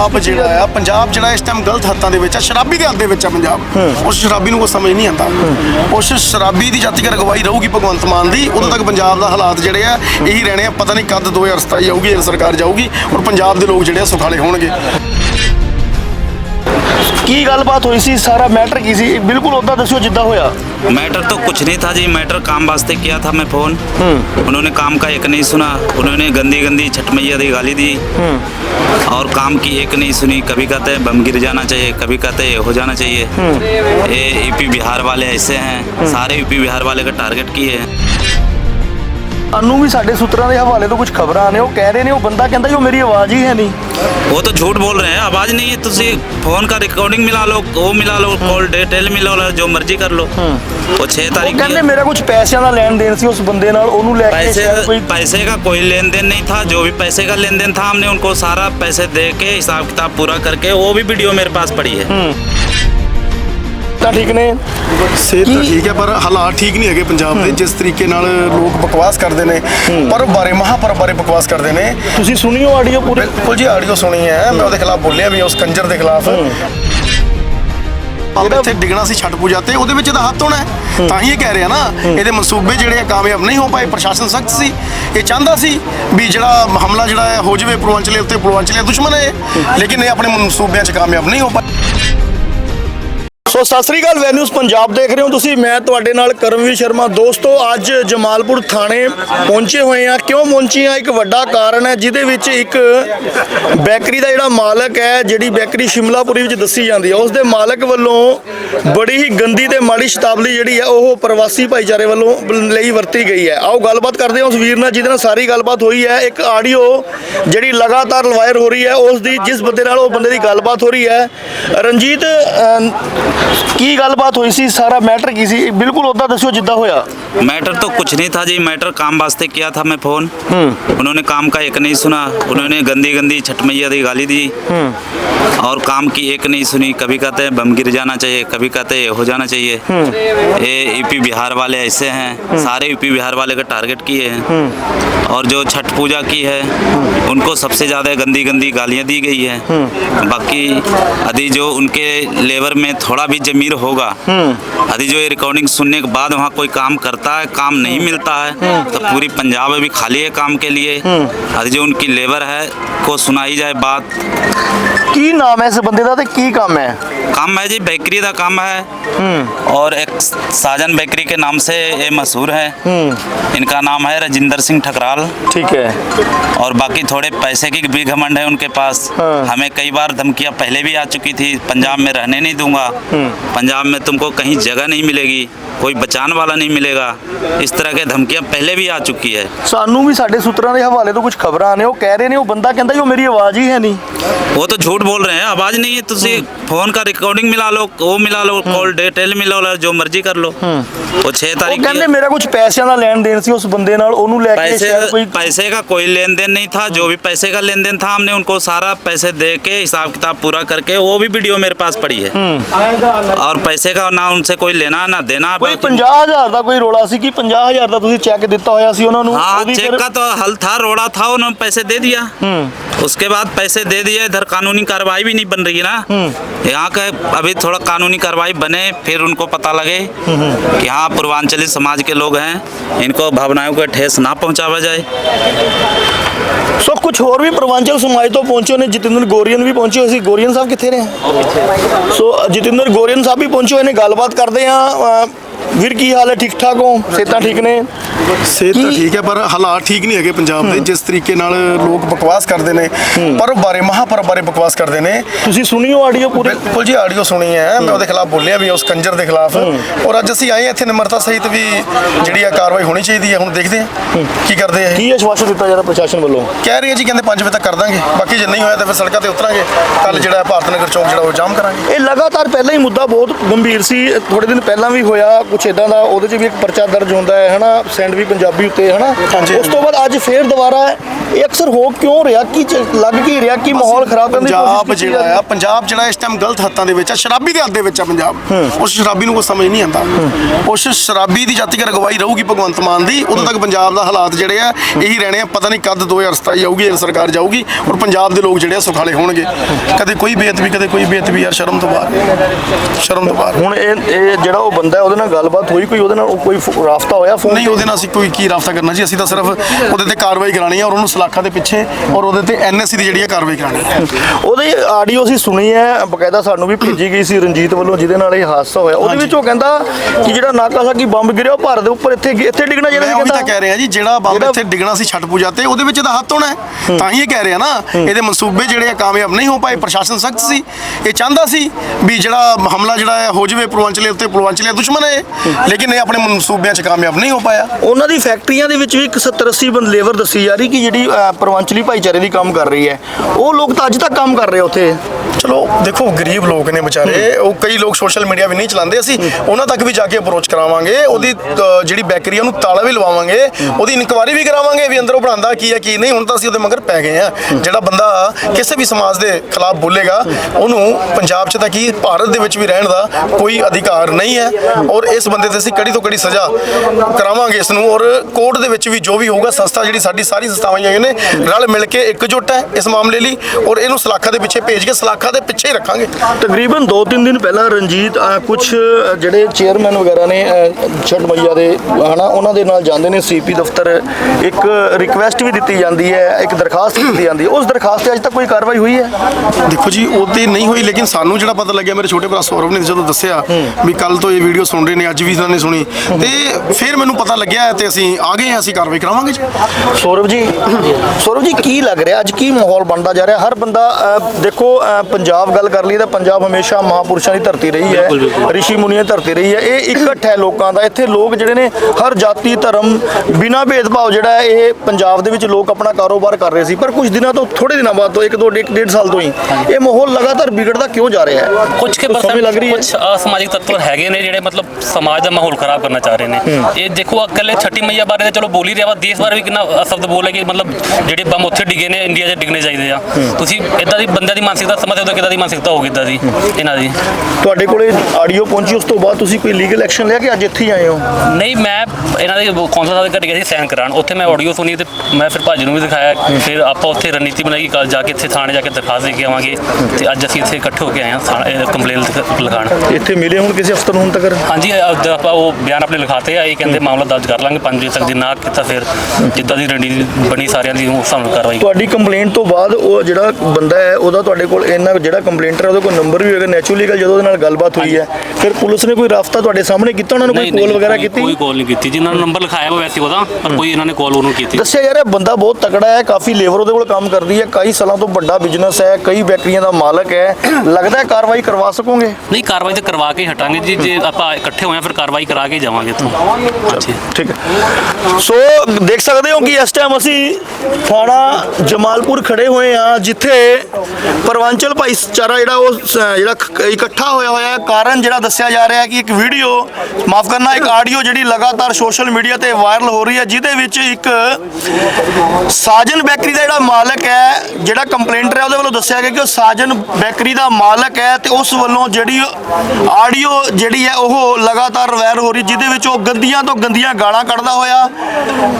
ਪੰਜਾਬ ਜਿਹੜਾ ਆ ਪੰਜਾਬ ਜਿਹੜਾ ਇਸ ਟਾਈਮ ਗਲਤ ਹੱਥਾਂ ਦੇ ਵਿੱਚ ਆ ਸ਼ਰਾਬੀ ਦੇ ਹੱਥ ਦੇ ਵਿੱਚ ਆ ਪੰਜਾਬ। ਉਸ ਸ਼ਰਾਬੀ ਨੂੰ ਕੋਈ ਸਮਝ ਨਹੀਂ ਆਉਂਦਾ। ਉਸ ਸ਼ਰਾਬੀ ਦੀ ਜਾਤੀਗਤ ਅਗਵਾਈ ਰਹੂਗੀ ਭਗਵੰਤ ਮਾਨ ਦੀ ਉਦੋਂ ਤੱਕ ਪੰਜਾਬ ਦਾ ਹਾਲਾਤ ਜਿਹੜੇ ਆ ਇਹੀ ਰਹਿਣੇ ਆ। ਪਤਾ ਨਹੀਂ ਕਦ 2027 ਆਊਗੀ ਸਰਕਾਰ ਜਾਊਗੀ ਔਰ ਪੰਜਾਬ ਦੇ ਲੋਕ ਜਿਹੜੇ ਆ ਸੁਖਾਲੇ ਹੋਣਗੇ। ਕੀ ਗੱਲਬਾਤ ਹੋਈ ਸੀ ਸਾਰਾ ਮੈਟਰ ਕੀ ਸੀ ਬਿਲਕੁਲ ਉਦਾਂ ਦੱਸਿਓ ਜਿੱਦਾਂ ਹੋਇਆ मैटर तो कुछ नहीं था जी मैटर काम वास्ते किया था मैं फोन उन्होंने काम का एक नहीं सुना उन्होंने गंदी गंदी छठ मैया दी गाली दी और काम की एक नहीं सुनी कभी कहते हैं बम गिर जाना चाहिए कभी कहते हैं ये हो जाना चाहिए ये यूपी बिहार वाले ऐसे हैं सारे यूपी बिहार वाले का टारगेट किए हैं ਸਾਨੂੰ ਵੀ ਸਾਡੇ ਸੂਤਰਾਂ ਦੇ ਹਵਾਲੇ ਤੋਂ ਕੁਝ ਖਬਰਾਂ ਨੇ ਉਹ ਕਹਿ ਰਹੇ ਨੇ ਉਹ ਬੰਦਾ ਕਹਿੰਦਾ ਜੀ ਉਹ ਮੇਰੀ ਆਵਾਜ਼ ਹੀ ਹੈ ਨਹੀਂ वो तो झूठ बोल रहे हैं आवाज नहीं है तुझे फोन का रिकॉर्डिंग मिला लो वो मिला लो कॉल डिटेल मिला लो जो मर्जी कर लो वो छह ਉਹ तारीख की ਕਹਿੰਦੇ है। ਮੇਰਾ ਕੁਝ ਪੈਸਿਆਂ ਦਾ ਲੈਣ ਦੇਣ ਸੀ ਉਸ ਬੰਦੇ ਨਾਲ ਉਹਨੂੰ ਲੈ ਕੇ पैसे ਸ਼ਾਇਦ ਕੋਈ पैसे का कोई लेन देन नहीं था जो भी पैसे का लेन देन था हमने उनको सारा पैसे दे के हिसाब किताब पूरा करके वो भी वीडियो मेरे पास पड़ी है ਤਾਂ ਠੀਕ ਨੇ? ਸਿਹਤ ਤਾਂ ਠੀਕ ਹੈ ਪਰ ਹਾਲਾਤ ਠੀਕ ਨਹੀਂ ਹੈਗੇ ਪੰਜਾਬ ਦੇ ਜਿਸ ਤਰੀਕੇ ਨਾਲ ਲੋਕ ਬਕਵਾਸ ਕਰਦੇ ਨੇ ਪਰ ਬਾਰੇ ਮਹਾਪਰਵ ਬਾਰੇ ਬਕਵਾਸ ਕਰਦੇ ਨੇ। ਤੁਸੀਂ ਸੁਣੀਓ ਆਡੀਓ ਪੂਰੇ? ਬਿਲਕੁਲ ਜੀ ਆਡੀਓ ਸੁਣੀ ਹੈ। ਮੈਂ ਉਹਦੇ ਖਿਲਾਫ ਬੋਲਿਆ ਵੀ ਉਸ ਕੰਜਰ ਦੇ ਖਿਲਾਫ। ਜਿਹੜਾ ਇੱਥੇ ਡਿਗਣਾ ਸੀ ਛੱਟ ਪੂਜਾ ਤੇ ਉਹਦੇ ਵਿੱਚ ਇਹਦਾ ਹੱਥ ਹੋਣਾ। ਤਾਂ ਹੀ ਇਹ ਕਹਿ ਰਿਹਾ ਨਾ ਇਹਦੇ ਮਨਸੂਬੇ ਜਿਹੜੇ ਕਾਮਯਾਬ ਨਹੀਂ ਹੋ ਪਾਏ ਪ੍ਰਸ਼ਾਸਨ ਸਖਤ ਸੀ। ਇਹ ਚਾਹੁੰਦਾ ਸੀ ਵੀ ਜਿਹੜਾ ਹਮਲਾ ਜਿਹੜਾ ਹੈ ਹੋ ਜਾਵੇ ਪੂਰਵਾਂਚਲੇ ਉੱਤੇ ਪੂਰਵਾਂਚਲੇ ਦੁਸ਼ਮਣ ਹੈ। ਲੇਕਿਨ ਇਹ ਆਪਣੇ ਮਨਸੂਬਿਆਂ 'ਚ ਕਾਮਯਾਬ ਨਹੀਂ ਹੋ ਪਾਏ। ਸੋ ਸਤਿ ਸ੍ਰੀ ਅਕਾਲ, ਵੈਨਿਊਜ਼ ਪੰਜਾਬ ਦੇਖ ਰਹੇ ਹੋ ਤੁਸੀਂ। ਮੈਂ ਤੁਹਾਡੇ ਨਾਲ ਕਰਮਵੀਰ ਸ਼ਰਮਾ। ਦੋਸਤੋ, ਅੱਜ ਜਮਾਲਪੁਰ ਥਾਣੇ ਪਹੁੰਚੇ ਹੋਏ ਆ ਕਿਉਂ ਪਹੁੰਚੇ ਆ ਇੱਕ ਵੱਡਾ ਕਾਰਨ ਹੈ, ਜਿਹਦੇ ਵਿੱਚ ਇੱਕ ਬੇਕਰੀ ਦਾ ਜਿਹੜਾ ਮਾਲਕ ਹੈ, ਜਿਹੜੀ ਬੇਕਰੀ ਸ਼ਿਮਲਾਪੁਰੀ ਵਿੱਚ ਦੱਸੀ ਜਾਂਦੀ ਹੈ ਉਸ ਦੇ ਮਾਲਕ ਵੱਲੋਂ ਬੜੀ ਹੀ ਗੰਦੀ ਤੇ ਮਾੜੀ ਸ਼ਤਾਬਦੀ ਜਿਹੜੀ ਹੈ, ਉਹ ਪ੍ਰਵਾਸੀ ਭਾਈਚਾਰੇ ਵੱਲੋਂ ਲਈ ਵਰਤੀ ਗਈ ਹੈ। ਆਓ, ਗੱਲਬਾਤ ਕਰਦੇ ਹਾਂ ਉਸ ਵੀਰ ਨਾਲ, ਜਿਹਦੇ ਨਾਲ ਸਾਰੀ ਗੱਲਬਾਤ ਹੋਈ ਹੈ। ਇੱਕ ਆਡੀਓ ਜਿਹੜੀ ਲਗਾਤਾਰ ਵਾਇਰ ਹੋ ਰਹੀ ਹੈ, ਉਸ ਦੀ ਜਿਸ ਬੰਦੇ ਨਾਲ ਉਹ ਬੰਦੇ ਦੀ ਗੱਲਬਾਤ ਹੋ ਰਹੀ ਹੈ। ਰਣਜੀਤ ਕੀ ਗੱਲਬਾਤ ਹੋਈ ਸੀ ਸਾਰਾ ਮੈਟਰ ਕੀ ਸੀ ਬਿਲਕੁਲ ਉਦਾਂ ਦੱਸਿਓ ਜਿੱਦਾਂ ਹੋਇਆ मैटर तो कुछ नहीं था जी मैटर काम वास्ते किया था मैं फोन उन्होंने काम का एक नहीं सुना उन्होंने गंदी गंदी छठ मैया दी गाली दी और काम की एक नहीं सुनी कभी कहते हैं बम गिर जाना चाहिए कभी कहते हैं ये हो जाना चाहिए ये यूपी बिहार वाले ऐसे हैं सारे यूपी बिहार वाले का टारगेट किए हैं और जो छठ पूजा की है उनको सबसे ज़्यादा गंदी गंदी गालियाँ दी गई है बाकी यदि जो उनके लेबर में थोड़ा भी जमीर होगा। हम्म। यदि जो ये रिकॉर्डिंग सुनने के बाद वहाँ कोई काम करता है काम नहीं हम्म। मिलता है हम्म। तो पूरी पंजाब अभी खाली है काम के लिए। यदि जो उनकी लेबर है को सुनाई जाए बात। की नाम है बंदे का की काम है? काम है जी बेकरी का काम है। और एक साजन बेकरी के नाम से ये मशहूर है। इनका नाम है राजिंदर सिंह ठकराल। ठीक है। और बाकी थोड़े पैसे की भी घमंड है उनके पास। हाँ। हमें कई बार धमकियाँ पहले भी आ चुकी थी पंजाब में रहने नहीं दूँगा। पंजाब में तुमको कहीं जगह नहीं मिलेगी कोई बचाने वाला नहीं मिलेगा इस तरह के धमकियां पहले भी आ चुकी है ਸਾਨੂੰ ਵੀ ਸਾਡੇ ਸੂਤਰਾਂ ਦੇ ਹਵਾਲੇ ਤੋਂ ਕੁਝ ਖਬਰਾਂ ਨੇ ਉਹ ਕਹਿ ਰਹੇ ਨੇ ਉਹ ਬੰਦਾ ਕਹਿੰਦਾ ਜੀ ਉਹ ਮੇਰੀ ਆਵਾਜ਼ ਹੀ ਹੈ ਨਹੀਂ वो तो झूठ बोल रहे हैं आवाज नहीं है तुझे फोन का रिकॉर्डिंग मिला लो वो मिला लो कॉल डिटेल मिला लो जो मर्जी कर लो वो छह ਉਹ तारीख की ਕਹਿੰਦੇ है। ਮੇਰਾ ਕੁਝ ਪੈਸਿਆਂ ਦਾ ਲੈਣ ਦੇਣ ਸੀ ਉਸ ਬੰਦੇ ਨਾਲ ਉਹਨੂੰ ਲੈ ਕੇ पैसे ਸ਼ਾਇਦ ਕੋਈ पैसे का कोई लेन देन नहीं था जो भी पैसे का लेन देन था हमने उनको सारा पैसे दे के हिसाब किताब पूरा करके वो भी वीडियो मेरे पास पड़ी है और पैसे का ना उनसे कोई लेना ना देना ਕੋਈ बाकी- 50000 ਦਾ ਕੋਈ ਰੋਲਾ ਸੀ ਕਿ 50000 ਦਾ ਤੁਸੀਂ ਚੈੱਕ ਦਿੱਤਾ ਹੋਇਆ ਸੀ ਉਹਨਾਂ ਨੂੰ हाँ ਉਹਦੀ चेक ਫਿਰ- का तो हल था रोड़ा था उन्होंने पैसे दे दिया उसके बाद पैसे दे दिए इधर कानूनी कार्रवाई भी नहीं बन रही है ना यहाँ का अभी थोड़ा कानूनी कार्रवाई बने फिर उनको पता लगे कि हाँ पूर्वांचली समाज के लोग हैं इनको भावनाओं को ठेस ना पहुँचावा जाए ਸੋ ਕੁਝ ਹੋਰ ਵੀ ਪ੍ਰਵਾਂਚਲ ਸਮਾਜ ਤੋਂ ਪਹੁੰਚੇ ਨੇ ਜਤਿੰਦਰ ਗੋਰੀਅਨ ਵੀ ਪਹੁੰਚੇ ਹੋਏ ਸੀ ਗੋਰੀਅਨ ਸਾਹਿਬ ਕਿੱਥੇ ਨੇ ਸੋ ਜਤਿੰਦਰ ਗੋਰੀਅਨ ਸਾਹਿਬ ਵੀ ਪਹੁੰਚੇ ਹੋਏ ਨੇ ਗੱਲਬਾਤ ਕਰਦੇ ਆ ਵੀਰ ਕੀ ਹਾਲ ਹੈ? ਠੀਕ ਠਾਕ ਹੋ? ਸਿਹਤਾਂ ਠੀਕ ਨੇ? ਸਿਹਤ ਤਾਂ ਠੀਕ ਹੈ ਪਰ ਹਾਲਾਤ ਠੀਕ ਨਹੀਂ ਹੈਗੇ ਪੰਜਾਬ ਦੇ ਜਿਸ ਤਰੀਕੇ ਨਾਲ ਲੋਕ ਬਕਵਾਸ ਕਰਦੇ ਨੇ ਪਰ ਬਾਰੇ ਮਹਾਪਰਵ ਬਾਰੇ ਬਕਵਾਸ ਕਰਦੇ ਨੇ। ਤੁਸੀਂ ਸੁਣੀਓ ਆਡੀਓ ਪੂਰੇ। ਬਿਲਕੁਲ ਜੀ ਆਡੀਓ ਸੁਣੀ ਹੈ ਮੈਂ ਉਹਦੇ ਖਿਲਾਫ ਬੋਲਿਆ ਵੀ ਉਸ ਕੰਜਰ ਦੇ ਖਿਲਾਫ। ਔਰ ਅੱਜ ਅਸੀਂ ਆਏ ਹਾਂ ਇੱਥੇ ਨਿਮਰਤਾ ਸਹਿਤ ਵੀ ਜਿਹੜੀ ਆ ਕਾਰਵਾਈ ਹੋਣੀ ਚਾਹੀਦੀ ਹੈ ਹੁਣ ਦੇਖਦੇ ਹਾਂ ਕੀ ਕਰਦੇ ਆ ਕੀ ਆਸ਼ਵਾਸਨ ਦਿੱਤਾ ਜਾ ਰਿਹਾ ਪ੍ਰਸ਼ਾਸਨ ਵੱਲੋਂ? ਕਹਿ ਰਹੇ ਆ ਜੀ ਕਹਿੰਦੇ 5 ਵਜੇ ਤੱਕ ਕਰ ਦਾਂਗੇ ਬਾਕੀ ਜੇ ਨਹੀਂ ਹੋਇਆ ਤਾਂ ਫਿਰ ਸੜਕਾਂ ਤੇ ਉਤਰਾਂਗੇ ਕੱਲ ਜਿਹੜਾ ਹੈ ਭਾਰਤ ਨਗਰ ਚੌਕ ਜਿਹੜਾ ਉਹ ਜਾਮ ਕਰਾਂਗੇ। ਇਹ ਲਗਾਤਾਰ ਪਹਿਲਾਂ ਹੀ ਮੁੱਦਾ ਬਹੁਤ ਗੰਭੀਰ ਸੀ ਥੋੜੇ ਦਿਨ ਪਹਿਲਾਂ ਵੀ ਹੋਇਆ ਕੁਛ ਇਦਾਂ ਦਾ ਉਹਦੇ 'ਚ ਵੀ ਇੱਕ ਪਰਚਾ ਦਰਜ ਹੁੰਦਾ ਹੈ ਹਨਾ ਬੈਂਡ ਵੀ ਪੰਜਾਬੀ ਉੱਤੇ ਹਨਾ। ਉਸ ਤੋਂ ਬਾਅਦ ਅੱਜ ਫੇਰ ਦੁਬਾਰਾ ਇਹ ਅਕਸਰ ਹੋ ਕਿਉਂ ਰਿਹਾ? ਕੀ ਲੱਗ ਕੀ ਰਿਹਾ? ਕਿ ਮਾਹੌਲ ਖਰਾਬ ਕਰਨ ਦੀ ਪੰਜਾਬ ਜਿਹੜਾ ਆ ਪੰਜਾਬ ਜਿਹੜਾ ਇਸ ਟਾਈਮ ਗਲਤ ਹੱਥਾਂ ਦੇ ਵਿੱਚ ਆ ਸ਼ਰਾਬੀ ਦੇ ਹੱਥ ਦੇ ਵਿੱਚ ਆ ਪੰਜਾਬ। ਉਸ ਸ਼ਰਾਬੀ ਨੂੰ ਕੋਈ ਸਮਝ ਨਹੀਂ ਆਉਂਦਾ। ਉਸ ਸ਼ਰਾਬੀ ਦੀ ਜਾਤੀਗਤ ਅਗਵਾਈ ਰਹੂਗੀ ਭਗਵੰਤ ਮਾਨ ਦੀ ਉਦੋਂ ਤੱਕ ਪੰਜਾਬ ਦਾ ਹਾਲਾਤ ਜਿਹੜੇ ਆ ਇਹੀ ਰਹਿਣੇ ਆ। ਪਤਾ ਨਹੀਂ ਕਦ 2027 ਆਊਗੀ ਇਹ ਸਰਕਾਰ ਜਾਊਗੀ ਔਰ ਪੰਜਾਬ ਦੇ ਲੋਕ ਜਿਹੜੇ ਆ ਸੁਖਾਲੇ ਹੋਣਗੇ। ਕਦੇ ਕੋਈ ਬੇਅਦਬੀ ਕਦੇ ਕੋਈ ਬੇਅਦਬੀ ਯਾਰ ਸ਼ਰਮ ਤੋਂ ਬਾਹਰ। ਸ਼ਰਮ ਤੋਂ ਬਾਹਰ। ਹੁਣ ਇਹ ਇਹ ਜਿਹੜਾ ਉਹ ਬੰਦਾ ਉਹਦੇ ਨਾਲ ਗੱਲਬਾਤ ਹੋਈ ਕੋਈ? ਉਹਦੇ ਨਾਲ ਕੋਈ ਰਾਬਤਾ ਹੋਇਆ ਫੋਨ ਨਹੀਂ ਉਹਦੇ ਨਾਲ ਅਸੀਂ ਕੋਈ ਕੀ ਰਾਫਤਾ ਕਰਨਾ ਜੀ? ਅਸੀਂ ਤਾਂ ਸਿਰਫ ਉਹਦੇ ਤੇ ਕਾਰਵਾਈ ਕਰਾਣੀ ਹੈ ਔਰ ਉਹਨੂੰ ਸਲਾਖਾਂ ਦੇ ਪਿੱਛੇ ਔਰ ਉਹਦੇ ਤੇ ਐਨਐਸਸੀ ਦੀ ਜਿਹੜੀ ਹੈ ਕਾਰਵਾਈ ਕਰਾਣੀ ਹੈ ਉਹਦੀ ਆਡੀਓ ਅਸੀਂ ਸੁਣੀ ਹੈ ਬਕਾਇਦਾ ਸਾਨੂੰ ਵੀ ਭੇਜੀ ਗਈ ਸੀ ਰਣਜੀਤ ਵੱਲੋਂ ਜਿਹਦੇ ਨਾਲ ਇਹ ਹਾਦਸਾ ਹੋਇਆ। ਉਹਦੇ ਵਿੱਚ ਉਹ ਕਹਿੰਦਾ ਕਿ ਜਿਹੜਾ ਨਾਕਾਸਾਕੀ ਬੰਬ ਗਿਰਿਆ ਉਹ ਭਾਰਤ ਦੇ ਉੱਪਰ ਇੱਥੇ ਇੱਥੇ ਡਿੱਗਣਾ ਜਿਹੜਾ ਉਹੀ ਤਾਂ ਕਹਿੰਦਾ ਕਹਿ ਰਿਹਾ ਜੀ ਜਿਹੜਾ ਬੰਬ ਇੱਥੇ ਡਿੱਗਣਾ ਸੀ ਛੱਟ ਪੂਜਾ ਤੇ ਉਹਦੇ ਵਿੱਚ ਇਹਦਾ ਹੱਥ ਹੋਣਾ ਤਾਂ ਹੀ ਇਹ ਕਹਿ ਰਿਹਾ ਨਾ ਇਹਦੇ ਮਨਸੂਬੇ ਜਿਹੜੇ ਕਾਮਯਾਬ ਨਹੀਂ ਹੋ ਪਾਏ ਪ੍ਰਸ਼ਾਸਨ ਸਖਤ ਸੀ। ਇਹ ਚਾਹੁੰਦਾ ਸੀ ਵੀ ਜਿਹੜਾ ਹਮਲਾ ਜਿਹੜਾ ਹੈ ਜਾਵੇ ਪੂਰਵਾਂਚਲੇ ਉੱਤੇ ਪੂਰਵਾਂਚਲੇ ਦੁਸ਼ਮਣ ਹੈ। ਲੇਕਿਨ ਇਹ ਆਪਣੇ ਮਨਸੂਬਿਆਂ 'ਚ ਕਾਮਯਾਬ ਨਹੀਂ ਹੋ ਪਾਇਆ। ਉਹਨਾਂ ਦੀ ਫੈਕਟਰੀਆਂ ਦੇ ਵਿੱਚ ਵੀ ਇੱਕ 70 80 ਬੰਦ ਲੇਬਰ ਦੱਸੀ ਜਾ ਰਹੀ ਕਿ ਜਿਹੜੀ ਪਰਵੰਚਲੀ ਭਾਈਚਾਰੇ ਦੀ ਕੰਮ ਕਰ ਰਹੀ ਹੈ। ਉਹ ਲੋਕ ਤਾਂ ਅੱਜ ਤੱਕ ਕੰਮ ਕਰ ਰਹੇ ਉੱਥੇ। ਚਲੋ ਦੇਖੋ ਗਰੀਬ ਲੋਕ ਨੇ ਵਿਚਾਰੇ। ਉਹ ਕਈ ਲੋਕ ਸੋਸ਼ਲ ਮੀਡੀਆ ਵੀ ਨਹੀਂ ਚਲਾਉਂਦੇ। ਅਸੀਂ ਉਹਨਾਂ ਤੱਕ ਵੀ ਜਾ ਕੇ ਅਪਰੋਚ ਕਰਾਵਾਂਗੇ। ਉਹਦੀ ਜਿਹੜੀ ਬੈਕਰੀ ਉਹਨੂੰ ਤਾਲਾ ਵੀ ਲਵਾਵਾਂਗੇ। ਉਹਦੀ ਇਨਕੁਆਰੀ ਵੀ ਕਰਾਵਾਂਗੇ ਵੀ ਅੰਦਰੋਂ ਬਣਾਉਂਦਾ ਕੀ ਹੈ ਕੀ ਨਹੀਂ। ਹੁਣ ਤਾਂ ਅਸੀਂ ਉਹਦੇ ਮਗਰ ਪੈ ਗਏ ਆ। ਜਿਹੜਾ ਬੰਦਾ ਕਿਸੇ ਵੀ ਸਮਾਜ ਦੇ ਖਿਲਾਫ ਬੋਲੇਗਾ ਉਹਨੂੰ ਪੰਜਾਬ 'ਚ ਤਾਂ ਕੀ ਭਾਰਤ ਦੇ ਵਿੱਚ ਵੀ ਰਹਿਣ ਦਾ ਕੋਈ ਅਧਿਕਾਰ ਨਹੀਂ ਹੈ। ਔਰ ਇਸ ਬੰਦੇ ਤੇ ਅਸੀਂ ਕੜੀ ਤੋਂ ਕੜੀ ਸਜ਼ਾ ਕਰਾਵਾਂਗੇ ਇਸ ਨੂੰ ਔਰ ਕੋਰਟ ਦੇ ਵਿੱਚ ਵੀ ਜੋ ਵੀ ਹੋਊਗਾ ਸੰਸਥਾ ਜਿਹੜੀ ਸਾਡੀ ਸਾਰੀ ਸੰਸਥਾਵਾਂ ਹੋਈਆਂ ਨੇ ਰਲ ਮਿਲ ਕੇ ਇਕਜੁੱਟ ਹੈ ਇਸ ਮਾਮਲੇ ਲਈ ਔਰ ਇਹਨੂੰ ਸਲਾਖਾ ਦੇ ਪਿੱਛੇ ਭੇਜ ਕੇ ਸਲਾਖਾ ਦੇ ਪਿੱਛੇ ਹੀ ਰੱਖਾਂਗੇ। ਤਕਰੀਬਨ 2-3 ਦਿਨ ਪਹਿਲਾਂ ਰਣਜੀਤ ਕੁਝ ਜਿਹੜੇ ਚੇਅਰਮੈਨ ਵਗੈਰਾ ਨੇ ਛਠ ਮਈਆ ਦੇ ਹਨਾ ਉਹਨਾਂ ਦੇ ਨਾਲ ਜਾਂਦੇ ਨੇ ਸੀਪੀ ਦਫ਼ਤਰ। ਇੱਕ ਰਿਕਵੈਸਟ ਵੀ ਦਿੱਤੀ ਜਾਂਦੀ ਹੈ ਇੱਕ ਦਰਖਾਸਤ ਵੀ ਦਿੱਤੀ ਜਾਂਦੀ ਹੈ। ਉਸ ਦਰਖਾਸਤ ਤੇ ਅੱਜ ਤੱਕ ਕੋਈ ਕਾਰਵਾਈ ਹੋਈ ਹੈ? ਦੇਖੋ ਜੀ ਉਹ ਤੇ ਨਹੀਂ ਹੋਈ ਲੇਕਿਨ ਸਾਨੂੰ ਜਿਹੜਾ ਪਤਾ ਲੱਗਿਆ ਮੇਰੇ ਛੋਟੇ ਭਰਾ ਸੌਰਵ ਨੇ ਜਦੋਂ ਦੱਸਿਆ ਵੀ ਕੱਲ ਤੋਂ ਇਹ ਵੀਡੀਓ ਸੁਣ ਰਹੇ ਨੇ ਅੱਜ ਵੀ ਇਹਨਾਂ ਨੇ ਸੁਣੀ। ਤੇ ਫਿਰ ਮੈਨੂੰ ਪਤਾ ਲੱਗਿਆ ਤੇ ਅਸੀਂ ਆ ਗਏ ਹਾਂ ਅਸੀਂ ਕਾਰਵਾਈ ਕਰਾਵਾਂਗੇ ਜੀ। ਸੌਰਵ ਜੀ ਸੌਰਵ ਜੀ ਕੀ ਲੱਗ ਰਿਹਾ? ਅੱਜ ਕੀ ਮਾਹੌਲ ਬਣਦਾ ਜਾ ਰਿਹਾ? ਹਰ ਬੰਦਾ ਅਹ, ਦੇਖੋ ਅਹ, ਪੰਜਾਬ ਗੱਲ ਕਰ ਲਈ ਤਾਂ ਪੰਜਾਬ ਹਮੇਸ਼ਾ ਮਹਾਪੁਰਸ਼ਾਂ ਦੀ ਧਰਤੀ ਰਹੀ ਹੈ ਰਿਸ਼ੀ ਮੁਨੀਆਂ ਦੀ ਧਰਤੀ ਰਹੀ ਹੈ। ਇਹ ਇਕੱਠ ਹੈ ਲੋਕਾਂ ਦਾ। ਇੱਥੇ ਲੋਕ ਜਿਹੜੇ ਨੇ ਹਰ ਜਾਤੀ ਧਰਮ ਬਿਨਾਂ ਭੇਦਭਾਵ ਜਿਹੜਾ ਹੈ ਇਹ ਪੰਜਾਬ ਦੇ ਵਿੱਚ ਲੋਕ ਆਪਣਾ ਕਾਰੋਬਾਰ ਕਰ ਰਹੇ ਸੀ। ਪਰ ਕੁਝ ਦਿਨਾਂ ਤੋਂ ਥੋੜੇ ਦਿਨਾਂ ਬਾਅਦ ਤੋਂ ਇੱਕ ਦੋ ਡੇਢ ਡੇਢ ਸਾਲ ਤੋਂ ਹੀ ਇਹ ਮਾਹੌਲ ਲਗਾਤਾਰ ਵਿਗੜਦਾ ਕਿਉਂ ਜਾ ਰਿਹਾ ਹੈ? ਕੁਝ ਕੇ ਸਮਝ ਲੱਗ ਰਹੀ ਹੈ। ਕੁਝ ਅਸਮਾਜਿਕ ਤੱਤਵ ਹੈਗੇ ਨੇ ਜਿਹੜੇ ਮਤਲਬ ਸਮਾਜ ਦਾ ਮਾਹੌਲ ਖਰਾਬ ਕਰਨਾ ਚਾਹ ਰਹੇ ਨੇ। ਇਹ ਦੇਖੋ ਇਕੱਲੇ ਛੱਟੀ ਮਈਆ ਬਾਰੇ ਤਾਂ ਚਲੋ ਬੋਲ ਹੀ ਰਿਹਾ ਵਾ ਦੇਸ਼ ਬਾਰੇ ਵੀ ਕਿੰਨਾ ਅਸਬਦ ਬੋਲ ਹੈ ਕਿ ਮਤਲਬ ਜਿਹੜੇ ਬੰਮ ਉੱਥੇ ਡਿੱਗੇ ਨੇ ਇੰਡੀਆ 'ਚ ਡਿੱਗਣੇ ਚਾਹੀਦੇ ਆ। ਤੁਸੀਂ ਇਦਾਂ ਦੀ ਬੰਦਿਆਂ ਦੀ ਮਾਨਸਿਕਤਾ ਸਮਝਦੇ ਹੋ ਕਿਦਾਂ ਦੀ ਮਾਨਸਿਕਤਾ ਹੋਗੀ ਇਦਾਂ ਦੀ ਇਹਨਾਂ ਦੀ? ਤੁਹਾਡੇ ਕੋਲੇ ਆਡੀਓ ਪਹੁੰਚੀ ਉਸ ਤੋਂ ਬਾਅਦ ਤੁਸੀਂ ਕੋਈ ਲੀਗਲ ਐਕਸ਼ਨ ਲਿਆ ਕਿ ਅੱਜ ਇੱਥੇ ਹੀ ਆਏ ਹੋ? ਨਹੀਂ ਮੈਂ ਇਹਨਾਂ ਦੇ ਕੌਂਸਲ ਸਾਹਿਬ ਦੇ ਘਰ ਗਿਆ ਸੀ ਸਾਈਨ ਕਰਾਉਣ। ਉੱਥੇ ਮੈਂ ਆਡੀਓ ਸੁਣੀ ਤੇ ਮੈਂ ਫਿਰ ਭਾਜੀ ਨੂੰ ਵੀ ਦਿਖਾਇਆ। ਫਿਰ ਆਪਾਂ ਉੱਥੇ ਰਣਨੀਤੀ ਬਣਾਈ ਕੱਲ ਜਾ ਕੇ ਇੱਥੇ ਥਾਣੇ ਜਾ ਕੇ ਦਰਖਾਸਤ ਦੇ ਕੇ ਆਵਾਂਗੇ ਤੇ ਅੱਜ ਅਸੀਂ ਇੱਥੇ ਇਕੱਠੇ ਹੋ ਕੇ ਆਏ ਹਾਂ ਕੰਪਲੇਨ ਲਗਾਉਣ ਇੱਥੇ ਮਿਲੇ ਹੁਣ ਕਿਸੇ ਅਫਸਰ ਨੂੰ ਹੁਣ ਤੱਕ? ਹਾਂਜੀ ਆਪਾਂ ਉਹ ਬਿਆਨ ਆਪਣੇ ਲਿਖਾਤੇ ਆ ਇਹ ਕਹਿੰਦੇ ਮਾਮਲਾ ਦਰਜ ਕਰ ਲਾਂਗੇ 5 ਵਜੇ ਤੱਕ ਜੇ ਨਾ ਕੀਤਾ ਫਿਰ ਜਿੱਦਾਂ ਦੀ ਰਣਨੀਤੀ ਬਣੀ ਸਾਰਿਆਂ ਦੀ ਉਸ ਹਿਸਾਬ ਨਾਲ ਕਾਰਵਾਈ ਤੁਹਾਡੀ ਕੰਪਲੇਂਟ ਤੋਂ ਬਾਅਦ ਉਹ ਜਿਹੜਾ ਬੰਦਾ ਹੈ ਉਹਦਾ ਤੁਹਾਡੇ ਕੋਲ ਇੰਨਾ ਜਿਹੜਾ ਕੰਪਲੇਂਟਰ ਉਹਦੇ ਕੋਲ ਨੰਬਰ ਵੀ ਹੋਏਗਾ ਨੈਚੁਰਲੀ ਗੱਲ ਜਦੋਂ ਉਹਦੇ ਨਾਲ ਗੱਲਬਾਤ ਹੋਈ ਹੈ ਫਿਰ ਪੁਲਿਸ ਨੇ ਕੋਈ ਰਾਫਤਾ ਤੁਹਾਡੇ ਸਾਹਮਣੇ ਕੀਤਾ ਉਹਨਾਂ ਨੇ ਕੋਈ ਕੋਲ ਵਗੈਰਾ ਕੀਤੀ? ਕੋਈ ਕਾਲ ਨਹੀਂ ਕੀਤੀ। ਜਿਨ੍ਹਾਂ ਨੂੰ ਨੰਬਰ ਲਿਖਾਇਆ ਹੋਇਆ ਵੈਸੇ ਉਹਦਾ ਪਰ ਕੋਈ ਇਹਨਾਂ ਨੇ ਕਾਲ ਉਹਨੂੰ ਕੀਤੀ ਦੱਸਿਆ ਯਾਰ ਇਹ ਬੰਦਾ ਬਹੁਤ ਤਕੜਾ ਹੈ ਕਾਫੀ ਲੇਬਰ ਉਹਦੇ ਕੋਲ ਕੰਮ ਕਰਦੀ ਹੈ ਕਈ ਸਾਲਾਂ ਤੋਂ ਵੱਡਾ ਬਿਜ਼ਨਸ ਹੈ ਕਈ ਬੈਕਰੀਆਂ ਦਾ ਮਾਲਕ ਹੈ। ਲੱਗਦਾ ਹੈ ਕਾਰਵਾਈ ਕਰਵਾ ਸਕੋਗੇ? ਨਹੀਂ ਕਾਰਵਾਈ ਤਾਂ ਕਰਵਾ ਕੇ ਹਟਾਂਗੇ ਜੀ ਜੇ ਆਪਾਂ ਇਕੱਠੇ ਹੋਏ ਹਾਂ ਫਿਰ ਕਾਰਵਾਈ ਕਰਾ ਕੇ ਜਾਵਾਂਗੇ ਇੱਥੋਂ। ਠੀਕ ਸੋ ਦੇਖ ਸਕਦੇ ਹੋ ਕਿ ਇਸ ਟਾਈਮ ਅਸੀਂ ਥਾਣਾ ਜਮਾਲਪੁਰ ਖੜੇ ਹੋਏ ਆ ਜਿੱਥੇ ਪਰਵਾਂਚਲ ਭਾਈਚਾਰਾ ਜਿਹੜਾ ਉਹ ਜਿਹੜਾ ਇਕੱਠਾ ਹੋਇਆ ਹੋਇਆ ਹੈ। ਕਾਰਨ ਜਿਹੜਾ ਦੱਸਿਆ ਜਾ ਰਿਹਾ ਹੈ ਕਿ ਇੱਕ ਵੀਡੀਓ ਮਾਫ ਕਰਨਾ, ਇੱਕ ਆਡੀਓ ਜਿਹੜੀ ਲਗਾਤਾਰ ਸੋਸ਼ਲ ਮੀਡੀਆ ਤੇ ਵਾਇਰਲ ਹੋ ਰਹੀ ਹੈ, ਜਿਹਦੇ ਵਿੱਚ ਇੱਕ ਸਾਜਨ ਬੈਕਰੀ ਦਾ ਜਿਹੜਾ ਮਾਲਕ ਹੈ, ਜਿਹੜਾ ਕੰਪਲੇਂਟਰ ਹੈ, ਉਹਦੇ ਵੱਲੋਂ ਦੱਸਿਆ ਗਿਆ ਕਿ ਉਹ ਸਾਜਨ ਬੈਕਰੀ ਦਾ ਮਾਲਕ ਹੈ ਤੇ ਉਸ ਵੱਲੋਂ ਜਿਹੜੀ ਆਡੀਓ ਜਿਹੜੀ ਹੈ, ਉਹ ਲਗਾਤਾਰ ਵਾਇਰਲ ਹੋ ਰਹੀ ਜਿਹਦੇ ਵਿੱਚ ਉਹ ਗੰਦੀਆਂ ਤੋਂ ਗੰਦੀਆਂ ਗਾਲਾਂ ਕੱਢਦਾ ਹੋਇਆ,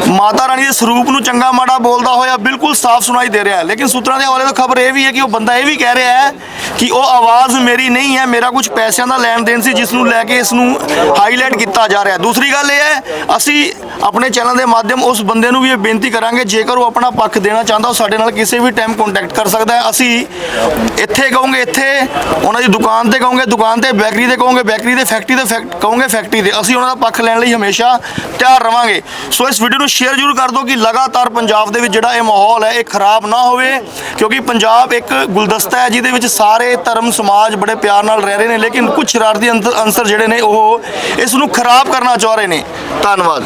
ਮਾਤਾ ਰਾਣੀ ਦੇ ਸਰੂਪ ਨੂੰ ਚੰਗਾ ਮਾੜਾ ਬੋਲਦਾ ਹੋਇਆ, ਬਿਲਕੁਲ ਸਾਫ਼ ਸੁਣਾਈ ਦੇ ਰਿਹਾ ਹੈ। ਲੇਕਿਨ ਸੂਤਰਾਂ ਦੇ ਹਵਾਲੇ ਤੋਂ ਖਬਰ ਇਹ ਵੀ ਹੈ ਕਿ ਉਹ ਬੰਦਾ ਇਹ ਵੀ ਕਹਿ ਰਿਹਾ ਹੈ ਕਿ ਉਹ ਆਵਾਜ਼ ਮੇਰੀ ਨਹੀਂ ਹੈ, ਮੇਰਾ ਕੁਝ ਪੈਸਿਆਂ ਦਾ ਲੈਣ ਦੇਣ ਸੀ, ਜਿਸ ਨੂੰ ਲੈ ਕੇ ਇਸ ਨੂੰ ਹਾਈਲਾਈਟ ਕੀਤਾ ਜਾ ਰਿਹਾ ਦੂਸਰੀ ਗੱਲ ਇਹ ਹੈ, ਅਸੀਂ ਆਪਣੇ ਚੈਨਲ ਦੇ ਮਾਧਿਅਮ ਉਸ ਬੰਦੇ ਨੂੰ ਵੀ ਇਹ ਬੇਨਤੀ ਕਰਾਂਗੇ, ਜੇਕਰ ਉਹ ਆਪਣਾ ਪੱਖ ਦੇਣਾ ਚਾਹੁੰਦਾ, ਉਹ ਸਾਡੇ ਨਾਲ ਕਿਸੇ ਵੀ ਟਾਈਮ ਕੰਟੈਕਟ ਕਰ ਸਕਦਾ ਹੈ। ਅਸੀਂ ਇੱਥੇ ਕਹੋਗੇ ਇੱਥੇ, ਉਹਨਾਂ ਦੀ ਦੁਕਾਨ ਤੇ ਕਹੋਗੇ, ਦੁਕਾਨ ਤੇ ਬੈਕਰੀ ਤੇ ਕਹੋਗੇ ਬੈਕਰੀ ਤੇ ਫੈਕਟਰੀ ਤੇ ਕਹੋਗੇ ਫੈਕਟਰੀ ਤੇ ਅਸੀਂ ਉਹਨਾਂ ਦਾ ਪੱਖ ਲੈਣ ਲਈ ਹਮੇਸ਼ਾ ਤਿਆਰ ਰਵਾਂਗੇ। ਸੋ ਇਸ ਵੀਡੀਓ ਨੂੰ ਸ਼ੇਅਰ ਜ਼ਰੂਰ ਕਰ ਦਿਓ ਕਿ ਲਗਾਤਾਰ ਪੰਜਾਬ ਦੇ ਵਿੱਚ ਜਿਹੜਾ ਇਹ ਮਾਹੌਲ ਹੈ, ਇਹ ਖਰਾਬ ਨਾ ਹੋਵੇ, ਕਿਉਂਕਿ ਪੰਜਾਬ ਇੱਕ ਗੁਲਦਸਤਾ ਹੈ ਜਿਹਦੇ ਵਿੱਚ ਸਾਰੇ ਧਰਮ, ਸਮਾਜ ਬੜੇ ਪਿਆਰ ਨਾਲ ਰਹਿ ਰਹੇ ਨੇ, ਲੇਕਿਨ ਕੁਝ ਸ਼ਰਾਰਤੀ ਅੰਤ- ਅਨਸਰ ਜਿਹੜੇ ਨੇ ਉਹ ਇਸ ਨੂੰ ਖਰਾਬ ਕਰਨਾ ਚਾਹ ਰਹੇ ਨੇ। ਧੰਨਵਾਦ।